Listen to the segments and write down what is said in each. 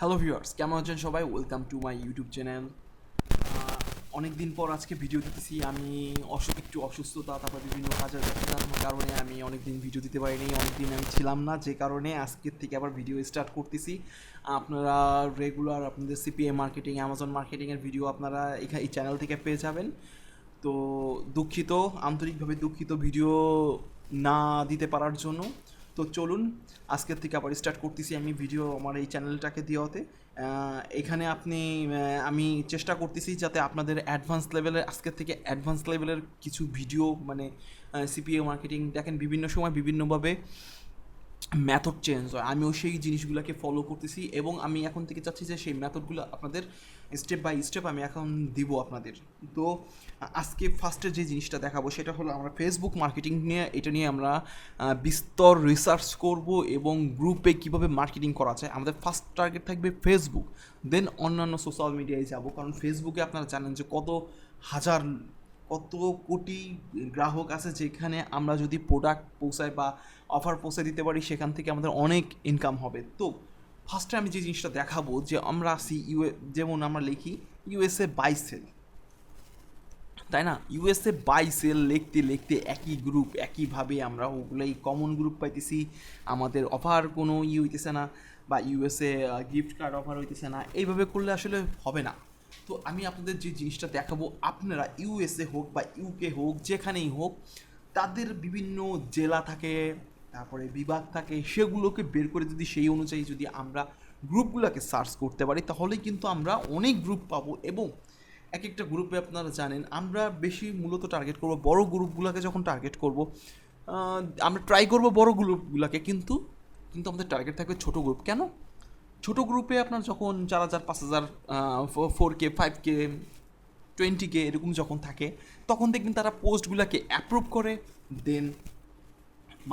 Hello viewers কেমন আছেন সবাই? Welcome to my YouTube channel অনেক দিন পর আজকে ভিডিও দিতেছি। আমি অসুখ একটু অসুস্থতা, তারপর বিভিন্ন কাজের ব্যস্ততার কারণে আমি অনেক দিন ভিডিও দিতে পারিনি। অনেক দিন আমি ছিলাম না, যে কারণে আজকের থেকে আবার ভিডিও স্টার্ট করতেছি। আপনারা রেগুলার আপনাদের সিপিএ মার্কেটিং অ্যামাজন মার্কেটিংয়ের ভিডিও আপনারা এখানে এই চ্যানেল থেকে পেয়ে যাবেন। তো দুঃখিত, আন্তরিকভাবে দুঃখিত ভিডিও না দিতে পারার জন্য। তো চলুন, আজকের থেকে আবার স্টার্ট করতেছি আমি ভিডিও আমার এই চ্যানেলটাকে দেওয়াতে। এখানে আপনি আমি চেষ্টা করতেছি যাতে আপনাদের অ্যাডভান্স লেভেলের আজকের থেকে অ্যাডভান্স লেভেলের কিছু ভিডিও মানে সিপিএ মার্কেটিং দেখেন বিভিন্ন সময় বিভিন্নভাবে মেথড চেঞ্জ হয়। আমিও সেই জিনিসগুলোকে ফলো করতেছি এবং আমি এখন থেকে চাচ্ছি যে সেই মেথডগুলো আপনাদের স্টেপ বাই স্টেপ আমি এখন দিব আপনাদের। তো, আজকে ফার্স্টে যে জিনিসটা দেখাবো সেটা হলো আমরা ফেসবুক মার্কেটিং নিয়ে, এটা নিয়ে আমরা বিস্তর রিসার্চ করব এবং গ্রুপে কীভাবে মার্কেটিং করা যায়। আমাদের ফার্স্ট টার্গেট থাকবে ফেসবুক দেন অন্যান্য সোশ্যাল মিডিয়ায় যাব। কারণ ফেসবুকে আপনারা জানেন যে কত হাজার কত কোটি গ্রাহক আছে যেখানে আমরা যদি প্রোডাক্ট পৌঁছাই বা অফার পৌঁছে দিতে পারি, সেখান থেকে আমাদের অনেক ইনকাম হবে। তো ফার্স্টে আমি যে জিনিসটা দেখাবো যে আমরা আসি ইউএ যেমন আমরা লিখি ইউএসএ বাই সেল তাই না? ইউএসএ বাই সেল লিখতে লিখতে একই গ্রুপ একইভাবে আমরা ওগুলোই কমন গ্রুপ পাইতেছি। আমাদের অফার কোনো ই হইতেছে না বা ইউএসএ গিফট কার্ড অফার হইতেছে না। এইভাবে করলে আসলে হবে না। তো আমি আপনাদের যে জিনিসটা দেখাবো, আপনারা ইউএসএ হোক বা ইউকে হোক, যেখানেই হোক, তাদের বিভিন্ন জেলা থাকে, তারপরে বিভাগ থাকে, সেগুলোকে বের করে যদি সেই অনুযায়ী যদি আমরা গ্রুপগুলোকে সার্চ করতে পারি, তাহলেই কিন্তু আমরা অনেক গ্রুপ পাবো এবং এক একটা গ্রুপে আপনারা জানেন, আমরা বেশি মূলত টার্গেট করব বড় গ্রুপগুলোকে যখন টার্গেট করব আমরা ট্রাই করব বড় গ্রুপগুলোকে, কিন্তু কিন্তু আমাদের টার্গেট থাকবে ছোট গ্রুপ কেন? ছোট গ্রুপে আপনার যখন চার হাজার, পাঁচ হাজার four K five K twenty K এরকম যখন থাকে, তখন দেখবেন তারা পোস্টগুলোকে অ্যাপ্রুভ করে দেন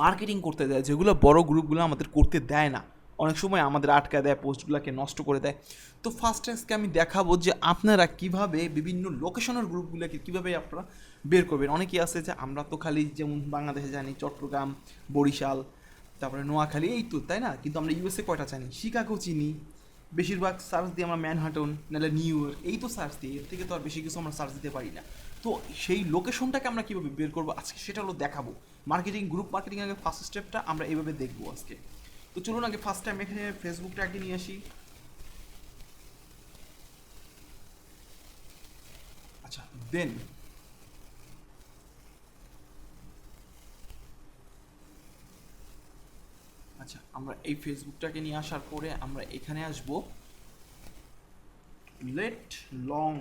মার্কেটিং করতে দেয়। যেগুলো বড় গ্রুপগুলো আমাদের করতে দেয় না। অনেক সময় আমাদের আটকা দেয় পোস্টগুলোকে নষ্ট করে দেয়। তো ফার্স্ট আজকে আমি দেখাবো যে আপনারা কীভাবে বিভিন্ন লোকেশনের গ্রুপগুলোকে কীভাবে আপনারা বের করবেন। অনেকেই আছে যে আমরা তো খালি যেমন বাংলাদেশে জানি, চট্টগ্রাম, বরিশাল তারপরে নোয়াখালী, এই তো, তাই না? কিন্তু আমরা ইউএসএ কয়টা জানি? শিকাগো চিনি। বেশিরভাগ সার্চ দিই আমরা ম্যানহাটন নাহলে নিউ ইয়র্ক এই তো সার্চ দিই এর থেকে তো আর বেশি কিছু আমরা সার্চ দিতে পারি না। তো সেই লোকেশনটাকে আমরা কীভাবে বের করব? আজকে সেটা হলো দেখাবো। মার্কেটিং গ্রুপ মার্কেটিং আগে ফার্স্ট স্টেপটা আমরা এইভাবে দেখব আজকে। তো চলুন আগে ফার্স্ট টাইম এখানে ফেসবুকটা আগে নিয়ে আসি। আচ্ছা দেন আচ্ছা আমরা এই ফেসবুকটাকে নিয়ে আসার পরে আমরা এখানে আসব। লেট লং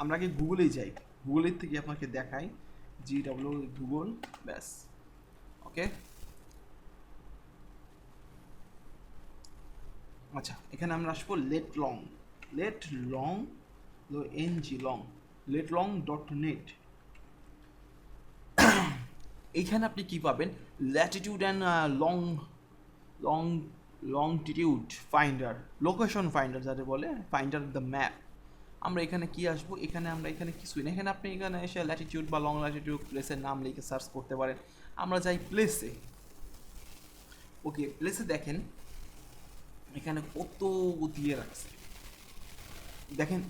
আমরা আগে গুগলেই যাই। গুগলের থেকে আপনাকে দেখাই জি ডাব্লিউ গুগল ব্যাস। ওকে আচ্ছা এখানে আমরা আসব lat long lat long N G long lat long dot net এইখানে আপনি কি পাবেন? Latitude and long long longitude finder location finder যাতে বলে ফাইন্ডার দ্য ম্যাপ আমরা এখানে কি আসব? এখানে আমরা এখানে কিছুই না এখানে আপনি এখানে এসে ল্যাটিটিউড বা লং ল্যাটিটিউড প্লেসের নাম লিখে সার্চ করতে পারেন। আমরা যাই প্লেসে ওকে প্লেসে দেখেন, এখানে কত দিয়ে রাখছে। দেখেন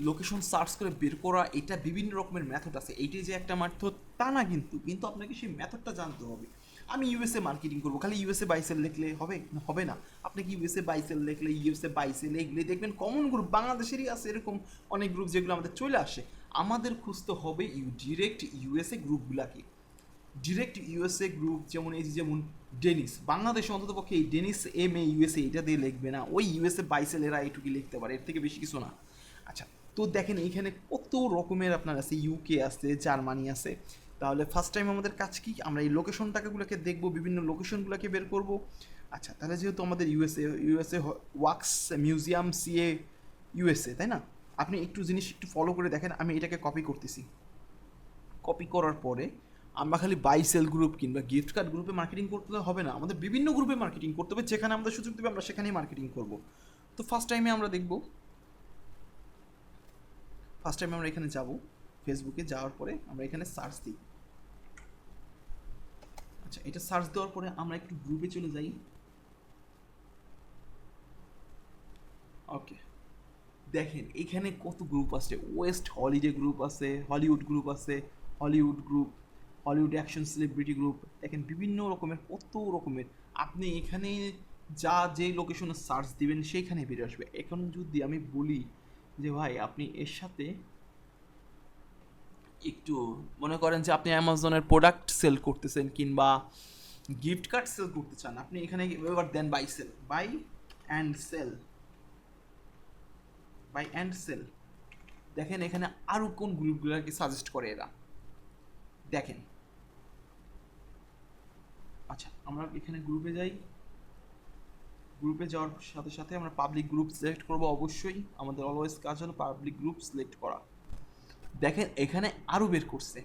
লোকেশন সার্চ করে বের করা, এটা বিভিন্ন রকমের মেথড আছে। এইটাই যে একটা মেথড তা না কিন্তু। কিন্তু আপনাকে সেই মেথডটা জানতে হবে। আমি ইউএসএ মার্কেটিং করব। খালি ইউএসএ বাইসেল লিখলে হবে? হবে না। আপনি কি ইউএসএ বাইসেল লিখলে ইউএসএ বাইসেল লিখলে দেখবেন? কমন গ্রুপ বাংলাদেশেরই আছে এরকম অনেক গ্রুপ যেগুলো আমাদের চলে আসে। আমাদের খুঁজতে হবে ইউ ডিরেক্ট ইউএসএ গ্রুপগুলাকে ডিরেক্ট ইউএসএ গ্রুপ যেমন এই যেমন ডেনিস বাংলাদেশে অন্তত পক্ষে এই ডেনিস এম এ ইউএসএ এটা দিয়ে লিখবে না। ওই ইউএসএ বাইসেল এরা এইটুকু লিখতে পারে, এর থেকে বেশি কিছু না। আচ্ছা তো দেখেন এইখানে কত রকমের আপনার আছে ইউকে আছে জার্মানি আছে। তাহলে ফার্স্ট টাইম আমাদের কাজ কি? আমরা এই লোকেশনটাকেগুলোকে দেখব, বিভিন্ন লোকেশনগুলোকে বের করব। আচ্ছা তাহলে যেহেতু আমাদের USA USA wax museum CA USA তাই না? আপনি একটু জিনিস একটু ফলো করে দেখেন, আমি এটাকে কপি করতেছি। কপি করার পরে আমরা খালি বাই সেল গ্রুপ কিংবা গিফট কার্ড গ্রুপে মার্কেটিং করতে হবে না। আমাদের বিভিন্ন গ্রুপে মার্কেটিং করতে হবে, যেখানে আমাদের সুযোগ দেবে আমরা সেখানেই মার্কেটিং করব। তো ফার্স্ট টাইমে আমরা দেখব। ফার্স্ট টাইমে আমরা এখানে যাব ফেসবুকে যাওয়ার পরে আমরা এখানে সার্চ দিই। আচ্ছা এটা সার্চ দেওয়ার পরে আমরা একটু গ্রুপে চলে যাই। ওকে দেখেন, এখানে কত গ্রুপ আছে? ওয়েস্ট হলিডে গ্রুপ আছে হলিউড গ্রুপ আছে Hollywood group Hollywood action celebrity group দেখেন বিভিন্ন রকমের, কত রকমের। আপনি এখানে যা যে লোকেশনে সার্চ দিবেন সেইখানে বেরিয়ে আসবে। এখন যদি আমি বলি যে, ভাই, আপনি এর সাথে একটু মনে করেন যে আপনি অ্যামাজনের প্রোডাক্ট সেল করতেছেন কিংবা গিফট কার্ড সেল করতে চান, আপনি এখানে এবার দেন buy sell buy and sell buy and sell দেখেন এখানে আরও কোন গ্রুপগুলোকে সাজেস্ট করে এরা। দেখেন। আচ্ছা আমরা এখানে গ্রুপে যাই। গ্রুপে যাওয়ার সাথে সাথে আমরা পাবলিক গ্রুপ সিলেক্ট করব অবশ্যই। আমাদের অলওয়েজ কাজ হলো পাবলিক গ্রুপ সিলেক্ট করা। দেখেন এখানে আরও বের করছে।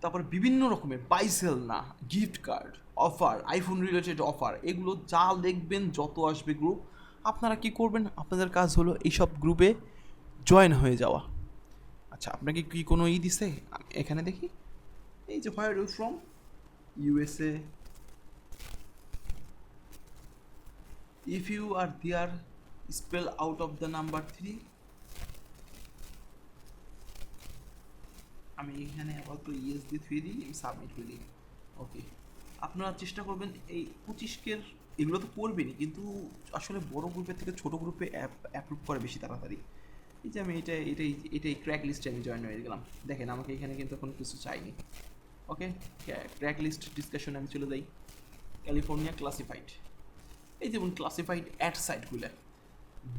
তারপর বিভিন্ন রকমের বাইসেল না gift card offer iPhone related offer এগুলো যা লিখবেন যত আসবে গ্রুপ আপনারা কি করবেন? আপনাদের কাজ হলো এইসব গ্রুপে জয়েন হয়ে যাওয়া। আচ্ছা আপনাকে কি কোনো ই দিছে? এখানে দেখি। এই যে where from USA if you are there spell out of the number three আমি এখানে আপাতত ইএস দিয়ে থুয়ে দিই, আমি সাবমিট করে দিই। ওকে আপনারা চেষ্টা করবেন এই পঁচিশকের এগুলো তো পড়বেনই, কিন্তু আসলে বড় গ্রুপের থেকে ছোট গ্রুপে অ্যাপ অ্যাপ্রুভ করে বেশি তাড়াতাড়ি। এই যে আমি এটা এটাই এটাই ক্র্যাক লিস্টে আমি জয়েন হয়ে গেলাম। দেখেন, আমাকে এখানে কিন্তু কোনো কিছু চাইনি। ওকে ক্র্যাক লিস্ট ডিসকাশনে আমি চলে যাই। ক্যালিফোর্নিয়া ক্লাসিফাইড এই যেমন ক্লাসিফাইড অ্যাড সাইটগুলো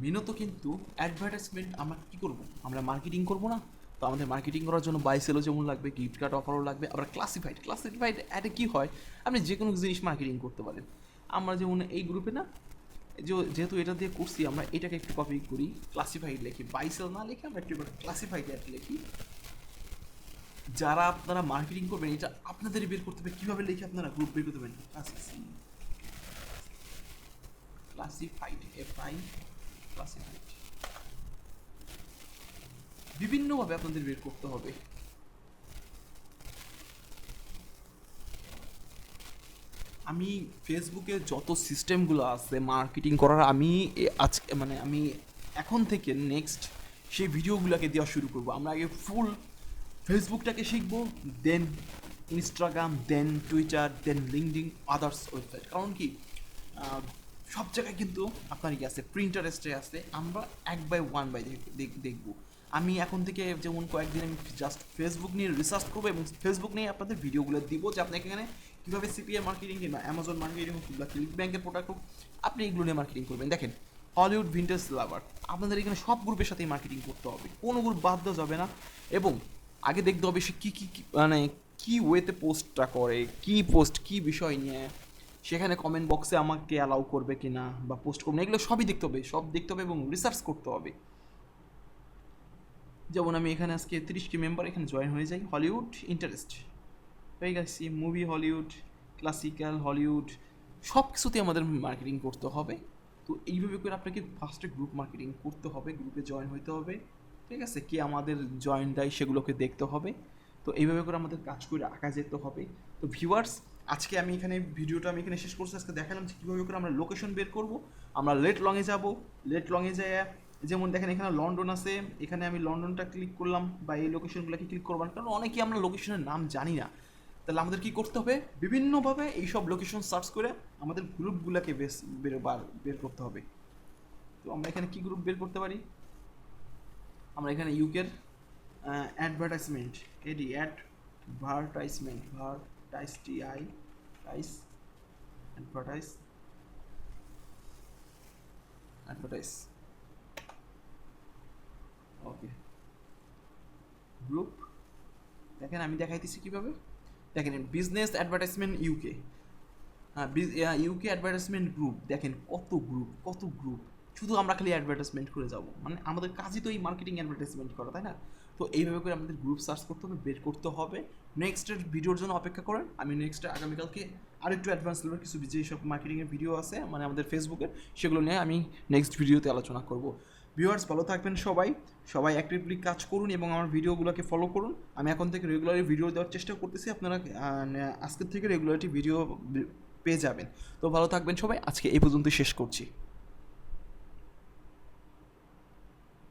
মেনত কিন্তু অ্যাডভার্টাইজমেন্ট আমরা কী করব? আমরা মার্কেটিং করব না? তো আমাদের মার্কেটিং করার জন্য বাই সেলও যেমন লাগবে গিফট কার্ড অফারও লাগবে। আবার ক্লাসিফাইড ক্লাসিফাইড অ্যাডে কী হয়? আপনি যে কোনো জিনিস মার্কেটিং করতে পারেন। আমরা যেমন এই গ্রুপে না যেহেতু এটা দিয়ে করছি, আমরা এটাকে একটু কপি করি ক্লাসিফাইড লিখি। বাই সেল না লিখে আমরা একটু ক্লাসিফাইড অ্যাড লিখি। যারা আপনারা মার্কেটিং করবেন, এটা আপনাদেরই বের করতে হবে। কীভাবে লিখে আপনারা গ্রুপ বের করতে পারেন? ক্লাসিফাইড এফ আই ক্লাসিফাইড বিভিন্নভাবে আপনাদের বের করতে হবে। আমি ফেসবুকে যত সিস্টেমগুলো আছে মার্কেটিং করার, আমি আজকে মানে আমি এখন থেকে নেক্সট সেই ভিডিওগুলোকে দেওয়া শুরু করব। আমরা আগে ফুল ফেসবুকটাকে শিখব then Instagram then Twitter then LinkedIn others website কারণ কি? সব জায়গায় কিন্তু আপনার ইয়ে আছে প্রিন্টারেস্টে আছে। আমরা এক বাই ওয়ান বাই দেখব। আমি এখন থেকে যেমন কয়েকদিন আমি জাস্ট ফেসবুক নিয়ে রিসার্চ করব এবং ফেসবুক নিয়ে আপনাদের ভিডিওগুলো দিব যে আপনাকে এখানে কীভাবে সিপিএ মার্কেটিং কিংবা অ্যামাজন মার্কেটিং হোক কিংবা ক্লিক ব্যাংকের প্রোডাক্ট হোক, আপনি এগুলো নিয়ে মার্কেটিং করবেন। দেখেন হলিউড ভিন্টেজ লাভার আপনাদের এখানে সব গ্রুপের সাথেই মার্কেটিং করতে হবে। কোনো গ্রুপ বাদ দেওয়া যাবে না এবং আগে দেখতে হবে সে কী, কী- মানে কী ওয়েতে পোস্টটা করে, কী পোস্ট কী বিষয় নিয়ে, সেখানে কমেন্ট বক্সে আমাকে অ্যালাউ করবে কি না বা পোস্ট করবে না, এগুলো সবই দেখতে হবে, সব দেখতে হবে এবং রিসার্চ করতে হবে। যেমন আমি এখানে আজকে তিরিশটি মেম্বার এখানে জয়েন হয়ে যাই হলিউড ইন্টারেস্ট হয়ে গেছি মুভি হলিউড ক্লাসিক্যাল হলিউড সব কিছুতে আমাদের মার্কেটিং করতে হবে। তো এইভাবে করে আপনাকে ফার্স্টে গ্রুপ মার্কেটিং করতে হবে গ্রুপে জয়েন হতে হবে। ঠিক আছে? কি আমাদের জয়েন দেয় সেগুলোকে দেখতে হবে। তো এইভাবে করে আমাদের কাজ করে আঁকা যেতে হবে। তো ভিউয়ার্স আজকে আমি এখানে ভিডিওটা আমি এখানে শেষ করছি। আজকে দেখালাম যে কীভাবে করে আমরা লোকেশন বের করব। আমরা লেট লংয়ে যাব। লেট লংয়ে যায় যেমন দেখেন এখানে লন্ডন আছে, এখানে আমি লন্ডনটা ক্লিক করলাম বা এই লোকেশনগুলোকে ক্লিক করলাম কারণ অনেকেই আমরা লোকেশনের নাম জানি না। তাহলে আমাদের কি করতে হবে? বিভিন্নভাবে এইসব লোকেশন সার্চ করে আমাদের গ্রুপগুলোকে বেশ বার বের করতে হবে। তো আমরা এখানে কি গ্রুপ বের করতে পারি? আমরা এখানে ইউকের অ্যাডভার্টাইজমেন্ট এডি অ্যাডভার্টাইজমেন্ট ভার্টাইজ টি আই টাইস অ্যাডভার্টাইজ অ্যাডভার্টাইজ ওকে গ্রুপ দেখেন, আমি দেখাইতেছি কীভাবে? দেখেন বিজনেস অ্যাডভার্টাইজমেন্ট ইউকে হ্যাঁ ইউকে অ্যাডভার্টাইজমেন্ট গ্রুপ দেখেন, কত গ্রুপ কত গ্রুপ শুধু আমরা খালি অ্যাডভার্টাইজমেন্ট করে যাব। মানে আমাদের কাজই তো এই মার্কেটিং অ্যাডভার্টাইজমেন্ট করা, তাই না? তো এইভাবে করে আমাদের গ্রুপ সার্চ করতে হবে, বের করতে হবে। নেক্সটের ভিডিওর জন্য অপেক্ষা করেন। আমি নেক্সট আগামীকালকে আরেকটু অ্যাডভান্স লেভেল কিছু যেসব মার্কেটিংয়ের ভিডিও আছে মানে আমাদের ফেসবুকের সেগুলো নিয়ে আমি নেক্সট ভিডিওতে আলোচনা করব। ভিউয়ার্স ভালো থাকবেন সবাই। সবাই অ্যাক্টিভলি কাজ করুন এবং আমার ভিডিওগুলোকে ফলো করুন। আমি এখন থেকে রেগুলারলি ভিডিও দেওয়ার চেষ্টা করতেছি। আপনারা আজকের থেকে রেগুলারিটি ভিডিও পেয়ে যাবেন। তো ভালো থাকবেন সবাই। আজকে এই পর্যন্ত শেষ করছি।